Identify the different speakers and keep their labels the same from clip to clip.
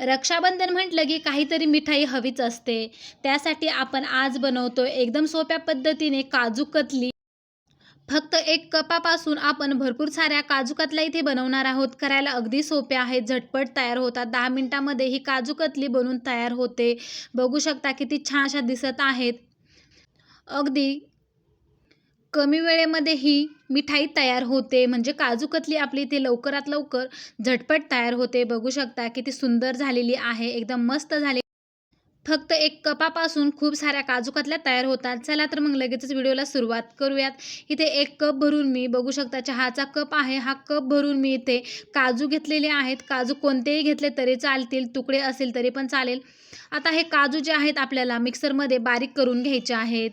Speaker 1: रक्षाबंधन म्हटलं की काहीतरी मिठाई हवीच असते. त्यासाठी आपण आज बनवतो एकदम सोप्या पद्धतीने काजू कतली. फक्त एक कपापासून आपण भरपूर साऱ्या काजू कतल्या इथे बनवणार आहोत. करायला अगदी सोप्या आहेत. झटपट तयार होतात. दहा मिनटामध्ये ही काजू कतली बनून तयार होते. बघू शकता किती छान अशा दिसत आहेत. अगदी कमी वेळेमध्ये ही मिठाई तयार होते. म्हणजे काजू कतली आपली इथे लवकरात लवकर झटपट तयार होते. बघू शकता किती सुंदर झालेली आहे. एकदम मस्त झाली फक्त एक कपापासून खूप साऱ्या काजू कतल्या तयार होतात. चला तर मग लगेचच व्हिडिओला सुरुवात करूयात. इथे एक कप भरून मी बघू शकता चहाचा कप आहे. हा कप भरून मी इथे काजू घेतलेले आहेत. काजू कोणतेही घेतले तरी चालतील. तुकडे असेल तरी पण चालेल. आता हे काजू जे आहेत आपल्याला मिक्सरमध्ये बारीक करून घ्यायचे आहेत.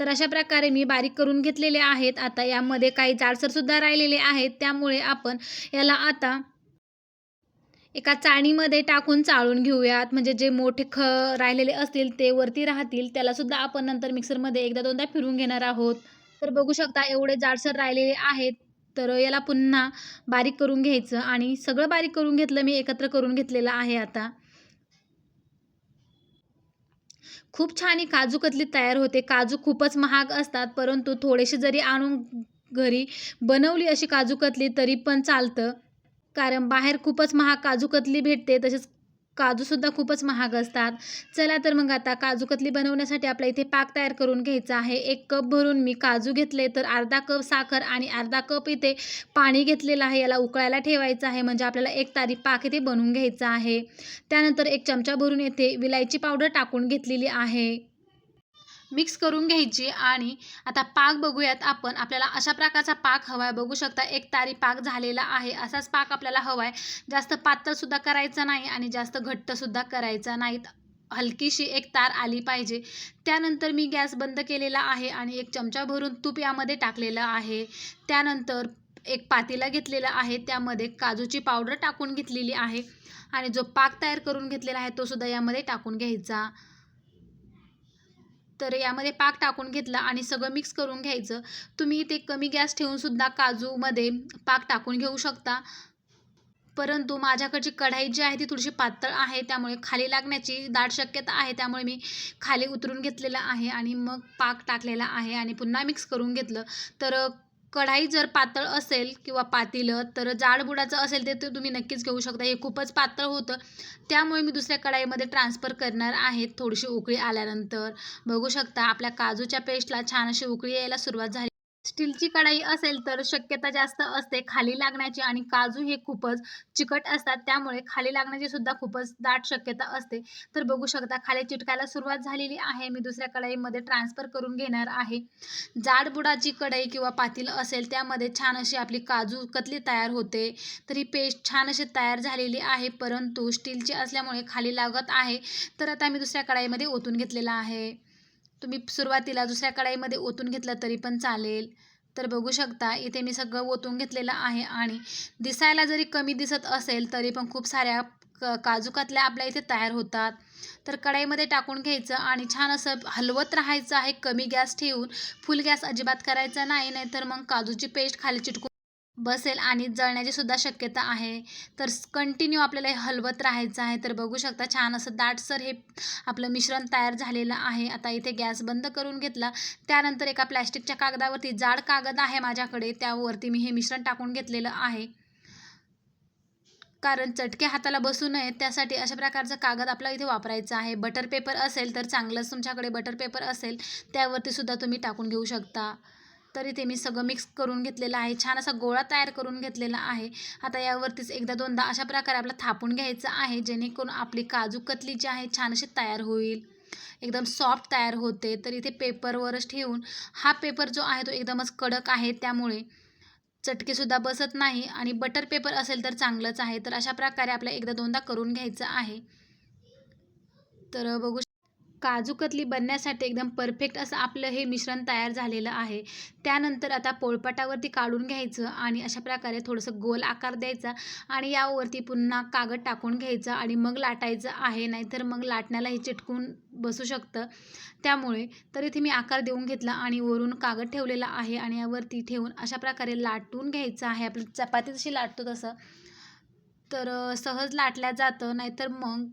Speaker 1: तर अशा प्रकारे मी बारीक करून घेतलेले आहेत. आता यामध्ये काही जाडसरसुद्धा राहिलेले आहेत. त्यामुळे आपण याला आता एका चाळणीमध्ये टाकून चाळून घेऊयात. म्हणजे जे मोठे ख राहिलेले असतील ते वरती राहतील. त्यालासुद्धा आपण नंतर मिक्सरमध्ये एकदा दोनदा फिरून घेणार आहोत. तर बघू शकता एवढे जाडसर राहिलेले आहेत. तर याला पुन्हा बारीक करून घ्यायचं आणि सगळं बारीक करून घेतलं मी एकत्र करून घेतलेलं आहे आता. खूप छान ही काजू कतली तयार होते. काजू खूपच महाग असतात परंतु थोडेसे जरी आणून घरी बनवली अशी काजू कतली तरी पण चालतं. कारण बाहेर खूपच महाग काजू कतली भेटते तसेच काजूसुद्धा खूपच महाग असतात. चला तर मग आता काजू कतली बनवण्यासाठी आपल्या इथे पाक तयार करून घ्यायचा आहे. एक कप भरून मी काजू घेतले तर अर्धा कप साखर आणि अर्धा कप इथे पाणी घेतलेलं आहे. याला उकळायला ठेवायचं आहे. म्हणजे आपल्याला एक तारी पाक इथे बनवून घ्यायचा आहे. त्यानंतर एक चमचा भरून येथे विलायची पावडर टाकून घेतलेली आहे. मिक्स करून घ्यायची आणि आता पाक बघूयात आपण. आपल्याला अशा प्रकारचा पाक हवा आहे बघू शकता एक तारी पाक झालेला आहे. असाच पाक आपल्याला हवा आहे जास्त पातळसुद्धा करायचा नाही आणि जास्त घट्टसुद्धा करायचा नाहीत. हलकीशी एक तार आली पाहिजे. त्यानंतर मी गॅस बंद केलेला आहे आणि एक चमचा भरून तूप यामध्ये टाकलेलं आहे. त्यानंतर एक पातेला घेतलेला आहे. त्यामध्ये काजूची पावडर टाकून घेतलेली आहे. आणि जो पाक तयार करून घेतलेला आहे तो सुद्धा यामध्ये टाकून घ्यायचा. तर यामध्ये पाक टाकून घेतला आणि सगळं मिक्स करून घ्यायचं. तुम्ही ते कमी गॅस ठेवूनसुद्धा काजूमध्ये पाक टाकून घेऊ शकता. परंतु माझ्याकडची कढाई जी आहे ती थोडीशी पातळ आहे त्यामुळे खाली लागण्याची दाट शक्यता आहे त्यामुळे मी खाली उतरून घेतलेलं आहे आणि मग पाक टाकलेला आहे आणि पुन्हा मिक्स करून घेतलं. तर कढाई जर पातळ असेल किंवा पातेलं तर जाडबुडाचं असेल ते तुम्ही नक्कीच घेऊ शकता. हे खूपच पातळ होतं. त्यामुळे मी दुसऱ्या कढाईमध्ये ट्रान्सफर करणार आहे. थोडीशी उकळी आल्यानंतर बघू शकता आपल्या काजूच्या पेस्टला छान अशी उकळी यायला सुरुवात झाली. स्टीलची कढाई असेल तर शक्यता जास्त असते. खाली लागण्याची आणि काजू हे खूपच चिकट असतात. त्यामुळे खाली लागण्याची सुद्धा खूपच दाट शक्यता असते. तर बघू शकता खाली चिटकायला सुरुवात झालेली आहे. मी दुसऱ्या कढाईमध्ये ट्रान्सफर करून घेणार आहे. जाड बुडाची कढई किंवा पातील असेल त्यामध्ये छान अशी आपली काजू कतली तयार होते. तर ही पेस्ट छान अशी तयार झालेली आहे. परंतु स्टीलची असल्यामुळे खाली लागत आहे. तर आता मी दुसऱ्या कढाईमध्ये ओतून घेतलेला आहे. तुम्ही सुरुवातीला दुसऱ्या कढाईमध्ये ओतून घेतलं तरी पण चालेल. तर बघू शकता इथे मी सगळं ओतून घेतलेलं आहे आणि दिसायला जरी कमी दिसत असेल तरी पण खूप साऱ्या क काजूकातल्या आपल्या इथे तयार होतात. तर कढाईमध्ये टाकून घ्यायचं आणि छान असं हलवत राहायचं आहे. कमी गॅस ठेवून फुल गॅस अजिबात करायचा नाही नाहीतर मग काजूची पेस्ट खाली चिटकून बसेल आणि जळण्याची सुद्धा शक्यता आहे. तर कंटिन्यू आपल्याला हे हलवत राहायचं आहे. तर बघू शकता छान असं दाटसर हे आपलं मिश्रण तयार झालेलं आहे. आता इथे गॅस बंद करून घेतला. त्यानंतर एका प्लॅस्टिकच्या कागदावरती जाड कागद आहे माझ्याकडे. त्यावरती मी हे मिश्रण टाकून घेतलेलं आहे. कारण चटके हाताला बसू नये त्यासाठी अशा प्रकारचा कागद आपला इथे वापरायचा आहे. बटर पेपर असेल तर चांगलंच तुमच्याकडे बटर पेपर असेल. त्यावरती सुद्धा तुम्ही टाकून घेऊ शकता. तर इथे मी सगळं मिक्स करून घेतलेलं आहे. छान असा गोळा तयार करून घेतलेला आहे. आता यावरतीच एकदा दोनदा अशा प्रकारे आपला थापून घ्यायचं आहे. जेणेकरून आपली काजू कतली जी आहे छान अशी तयार होईल. एकदम सॉफ्ट तयार होते. तर इथे पेपरवरच ठेवून हा पेपर जो आहे तो एकदमच कडक आहे. त्यामुळे चटकेसुद्धा बसत नाही. आणि बटर पेपर असेल तर चांगलंच आहे. तर अशा प्रकारे आपल्याला एकदा दोनदा करून घ्यायचं आहे. तर बघू काजू कतली बनण्यासाठी एकदम परफेक्ट असं आपलं हे मिश्रण तयार झालेलं आहे. त्यानंतर आता पोळपाटावरती काढून घ्यायचं आणि अशा प्रकारे थोडंसं गोल आकार द्यायचा आणि यावरती पुन्हा कागद टाकून घ्यायचा आणि मग लाटायचं आहे नाहीतर मग लाटण्याला हे चिटकून बसू शकतं. त्यामुळे तर इथे मी आकार देऊन घेतला आणि वरून कागद ठेवलेला आहे आणि यावरती ठेवून अशा प्रकारे लाटून घ्यायचं आहे. आपली चपाती जशी लाटतो तसं. तर सहज लाटल्या जातं नाहीतर मग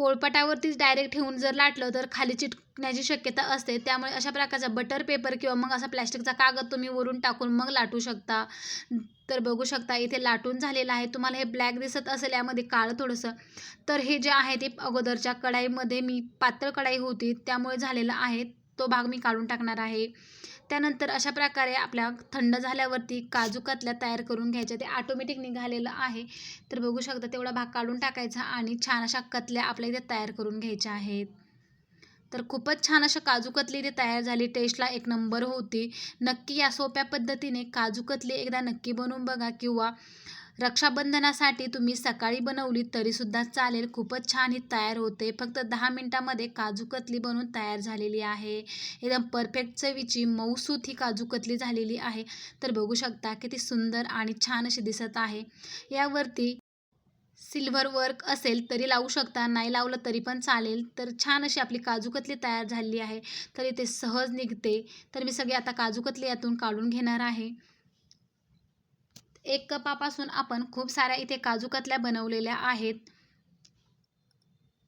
Speaker 1: पोळपाटावरतीच डायरेक्ट ठेवून जर लाटलं तर खाली चिटकण्याची शक्यता असते. त्यामुळे अशा प्रकारचा बटर पेपर किंवा मग असा प्लॅस्टिकचा कागद तुम्ही वरून टाकून मग लाटू शकता. तर बघू शकता इथे लाटून झालेलं आहे. तुम्हाला हे ब्लॅक दिसत असेल यामध्ये काळं थोडंसं. तर हे जे आहे ते अगोदरच्या कढाईमध्ये मी पातळ कढाई होती त्यामुळे झालेलं आहे. तो भाग मी काढून टाकणार आहे. त्यानंतर अशा प्रकारे आपल्या थंड झाल्यावरती काजू कतल्या तयार करून घ्यायच्या. ते ऑटोमॅटिक निघालेलं आहे. तर बघू शकता तेवढा भाग काढून टाकायचा आणि छान अशा कतल्या आपल्या इथे तयार करून घ्यायच्या आहेत. तर खूपच छान अशा काजू कतली इथे तयार झाली. टेस्टला एक नंबर होती. नक्की या सोप्या पद्धतीने काजू कतली एकदा नक्की बनवून बघा किंवा रक्षाबंधनासाठी तुम्ही सकाळी बनवली तरीसुद्धा चालेल. खूपच छान ही तयार होते. फक्त दहा मिनटामध्ये काजू कतली बनवून तयार झालेली आहे. एकदम परफेक्ट चवीची मऊसूत ही काजू कतली झालेली आहे. तर बघू शकता किती सुंदर आणि छान अशी दिसत आहे. यावरती सिल्वर वर्क असेल तरी लावू शकता नाही लावलं तरी पण चालेल. तर छान अशी आपली काजूकतली तयार झालेली आहे. तर इथे सहज निघते. तर मी सगळी आता काजूकतली यातून काढून घेणार आहे. एक कपापासून आपण खूप साऱ्या इथे काजू कतल्या बनवलेल्या आहेत.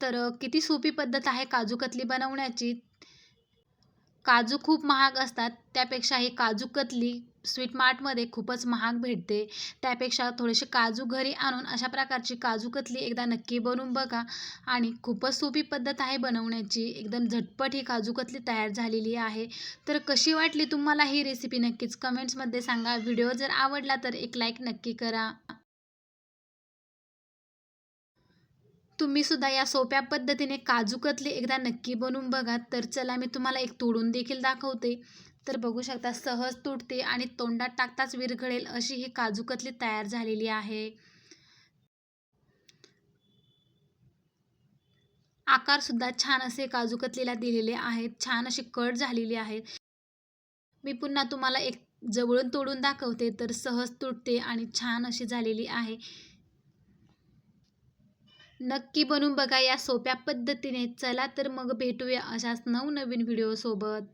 Speaker 1: तर किती सोपी पद्धत आहे काजू कतली बनवण्याची? काजू खूप महाग असतात त्यापेक्षा ही काजू कतली स्वीट मार्टमध्ये खूपच महाग भेटते. त्यापेक्षा थोडेसे काजू घरी आणून अशा प्रकारची काजू कतली एकदा नक्की बनवून बघा. आणि खूपच सोपी पद्धत आहे बनवण्याची. एकदम झटपट ही काजू कतली तयार झालेली आहे. तर कशी वाटली तुम्हाला ही रेसिपी नक्कीच कमेंट्समध्ये सांगा. व्हिडिओ जर आवडला तर एक लाईक नक्की करा. तुम्ही सुद्धा या सोप्या पद्धतीने काजू कतली एकदा नक्की बनवून बघा. तर चला मी तुम्हाला एक तोडून देखील दाखवते. तर बघू शकता सहज तुटते आणि तोंडात टाकताच विरघळेल अशी ही काजू कतली तयार झालेली आहे. आकार सुद्धा छान असे काजू कतलीला दिलेले आहेत. छान अशी कट झालेली आहे. मी पुन्हा तुम्हाला एक जवळून तोडून दाखवते तर सहज तुटते आणि छान अशी झालेली आहे. नक्की बनवून बघा या सोप्या पद्धतीने. चला तर मग भेटूया अशाच नवनवीन व्हिडिओसोबत